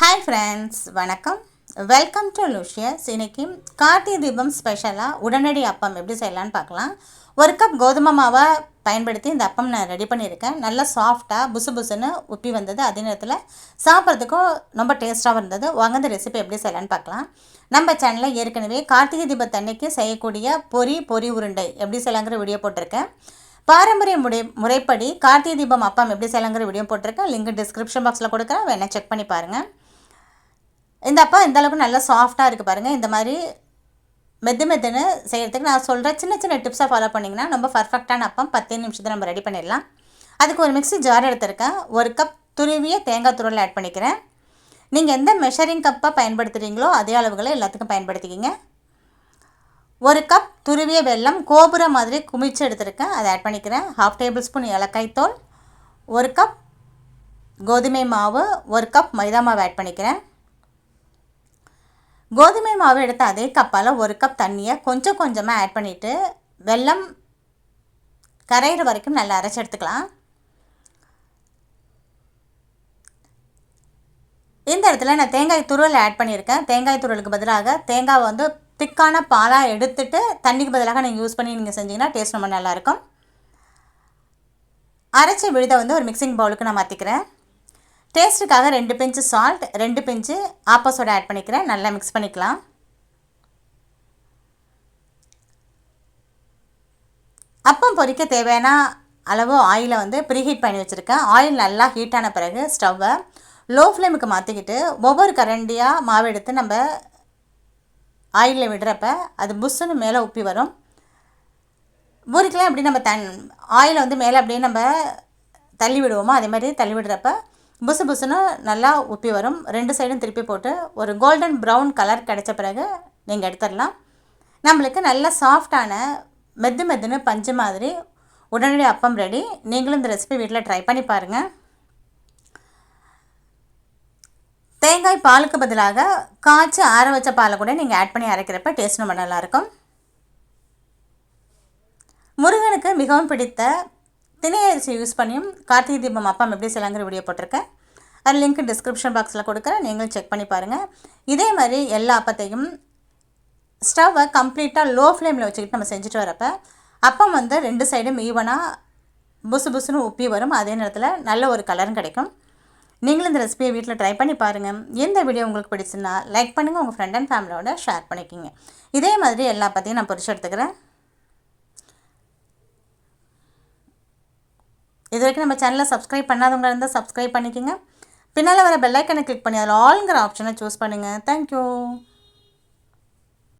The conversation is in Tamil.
ஹாய் ஃப்ரெண்ட்ஸ் வணக்கம். வெல்கம் டு லூஷியஸ் இன்னைக்கு கார்த்திகை தீபம் ஸ்பெஷலாக உடனடி அப்பம் எப்படி செய்யலான்னு பார்க்கலாம். ஒரு கப் கோதுமை மாவை பயன்படுத்தி இந்த அப்பம் நான் ரெடி பண்ணியிருக்கேன். நல்லா சாஃப்டாக புசு புசுன்னு உப்பி வந்தது. அதே நேரத்தில் சாப்பிட்றதுக்கும் ரொம்ப டேஸ்ட்டாகவும் இருந்தது வாங்க இந்த ரெசிபி எப்படி செய்யலான்னு பார்க்கலாம். நம்ம சேனலில் ஏற்கனவே கார்த்திகை தீபத்தன்னைக்கு செய்யக்கூடிய பொரி பொரி உருண்டை எப்படி செய்யலாங்கிற வீடியோ போட்டிருக்கேன். பாரம்பரிய முறை முறைப்படி கார்த்திகை தீபம் அப்பம் எப்படி செய்யலாங்கிற வீடியோ போட்டிருக்கேன். லிங்க் டிஸ்கிரிப்ஷன் பாக்ஸில் கொடுக்குறேன். வேணால் செக் பண்ணி பாருங்கள் இந்த அப்பா இந்த அளவுக்கு நல்லா சாஃப்டாக இருக்குது பாருங்கள் இந்த மாதிரி மெது மெதுன்னு செய்கிறதுக்கு நான் சொல்கிற சின்ன சின்ன டிப்ஸை ஃபாலோ பண்ணிங்கன்னா ரொம்ப பர்ஃபெக்டான அப்பம் பத்து நிமிஷத்தை நம்ம ரெடி பண்ணிடலாம். அதுக்கு ஒரு மிக்ஸி ஜார் எடுத்திருக்கேன். ஒரு கப் துருவிய தேங்காய் துருவல் ஆட் பண்ணிக்கிறேன். நீங்கள் எந்த மெஷரிங் கப்பை பயன்படுத்துகிறீங்களோ அதே அளவுகளை எல்லாத்துக்கும் பயன்படுத்திக்கிங்க. ஒரு கப் துருவிய வெல்லம் கோபுரம் மாதிரி குமிச்சு எடுத்திருக்கேன். அதை ஆட் பண்ணிக்கிறேன். ஹாஃப் டேபிள் ஸ்பூன் ஏலக்காய் ஒரு கப் கோதுமை மாவு. ஒரு கப் மைதா மாவு ஆட் பண்ணிக்கிறேன். கோதுமை மாவு எடுத்த அதே கப்பால் ஒரு கப் தண்ணியை கொஞ்சம் கொஞ்சமாக ஆட் பண்ணிவிட்டு வெல்லம் கரையிற வரைக்கும் நல்லா அரைச்சி எடுத்துக்கலாம். இந்த இடத்துல நான் தேங்காய் துருவல் ஆட் பண்ணியிருக்கேன். தேங்காய் துருவலுக்கு பதிலாக தேங்காவை வந்து திக்கான பாலாக எடுத்துட்டு தண்ணிக்கு பதிலாக நீங்கள் யூஸ் பண்ணி நீங்கள் செஞ்சீங்கன்னா டேஸ்ட் ரொம்ப நல்லாயிருக்கும் அரைச்ச விழுதை வந்து ஒரு மிக்சிங் பவுலுக்கு நான் மாற்றிக்கிறேன் டேஸ்ட்டுக்காக ரெண்டு பிஞ்சு சால்ட் ரெண்டு பிஞ்சு ஆப்பா சோடா ஆட் பண்ணிக்கிறேன். நல்லா மிக்ஸ் பண்ணிக்கலாம். அப்பம் பொரிக்க தேவையான அளவு ஆயிலை வந்து ப்ரீஹீட் பண்ணி வச்சுருக்கேன். ஆயில் நல்லா ஹீட்டான பிறகு ஸ்டவ்வை லோ ஃப்ளேமுக்கு மாற்றிக்கிட்டு ஒவ்வொரு கரண்டியாக மாவு எடுத்து நம்ம ஆயிலில் விடுறப்ப அது புஷ்ஷுன்னு மேலே உப்பி வரும். பூரிக்கெலாம் எப்படி நம்ம தன் ஆயிலை வந்து மேலே அப்படியே நம்ம தள்ளி விடுவோமோ அதே மாதிரி தள்ளி விடுறப்ப புசு புசுன்னு நல்லா உப்பி வரும். ரெண்டு சைடும் திருப்பி போட்டு ஒரு கோல்டன் ப்ரௌன் கலர் கிடைச்ச பிறகு நீங்கள் எடுத்துடலாம். நம்மளுக்கு நல்ல சாஃப்டான மெது மெதுன்னு பஞ்சு மாதிரி உடனடி அப்பம் ரெடி நீங்களும் இந்த ரெசிபி வீட்டில் ட்ரை பண்ணி பாருங்கள் தேங்காய் பாலுக்கு பதிலாக காய்ச்சி ஆற வச்ச பாலை கூட நீங்கள் ஆட் பண்ணி அரைக்கிறப்ப டேஸ்ட் ரொம்ப நல்லாயிருக்கும் முருகனுக்கு மிகவும் பிடித்த தினை அரிசி யூஸ் பண்ணியும் கார்த்திகை தீபம் அப்பம் எப்படி செய்யலாங்கிற வீடியோ போட்டிருக்கேன். அது லிங்க் டிஸ்கிரிப்ஷன் பாக்ஸில் கொடுக்குறேன் நீங்களும் செக் பண்ணி பாருங்கள் இதே மாதிரி எல்லா அப்பத்தையும் ஸ்டவ்வை கம்ப்ளீட்டாக லோ ஃப்ளேமில் வச்சுக்கிட்டு நம்ம செஞ்சுட்டு வரப்ப அப்பம் வந்து ரெண்டு சைடும் ஈவனாக புசு புசுன்னு உப்பி வரும். அதே நேரத்தில் நல்ல ஒரு கலரும் கிடைக்கும். நீங்களும் இந்த ரெசிபியை வீட்டில் ட்ரை பண்ணி பாருங்கள் எந்த வீடியோ உங்களுக்கு பிடிச்சுன்னா லைக் பண்ணுங்கள் உங்கள் ஃப்ரெண்ட் அண்ட் ஃபேமிலியோட ஷேர் பண்ணிக்கிங்க. இதே மாதிரி எல்லா பற்றியும் நான் பொறிச்சு எடுத்துக்கிறேன். இது வரைக்கும் நம்ம சேனலை சப்ஸ்கிரைப் பண்ணாதவங்க இருந்தால் சப்ஸ்கிரைப் பண்ணிக்கோங்க. பின்னால் வர பெல்லைக்கனை கிளிக் பண்ணி அதில் ஆளுங்கிற ஆப்ஷனை சூஸ் பண்ணுங்கள் தேங்க்யூ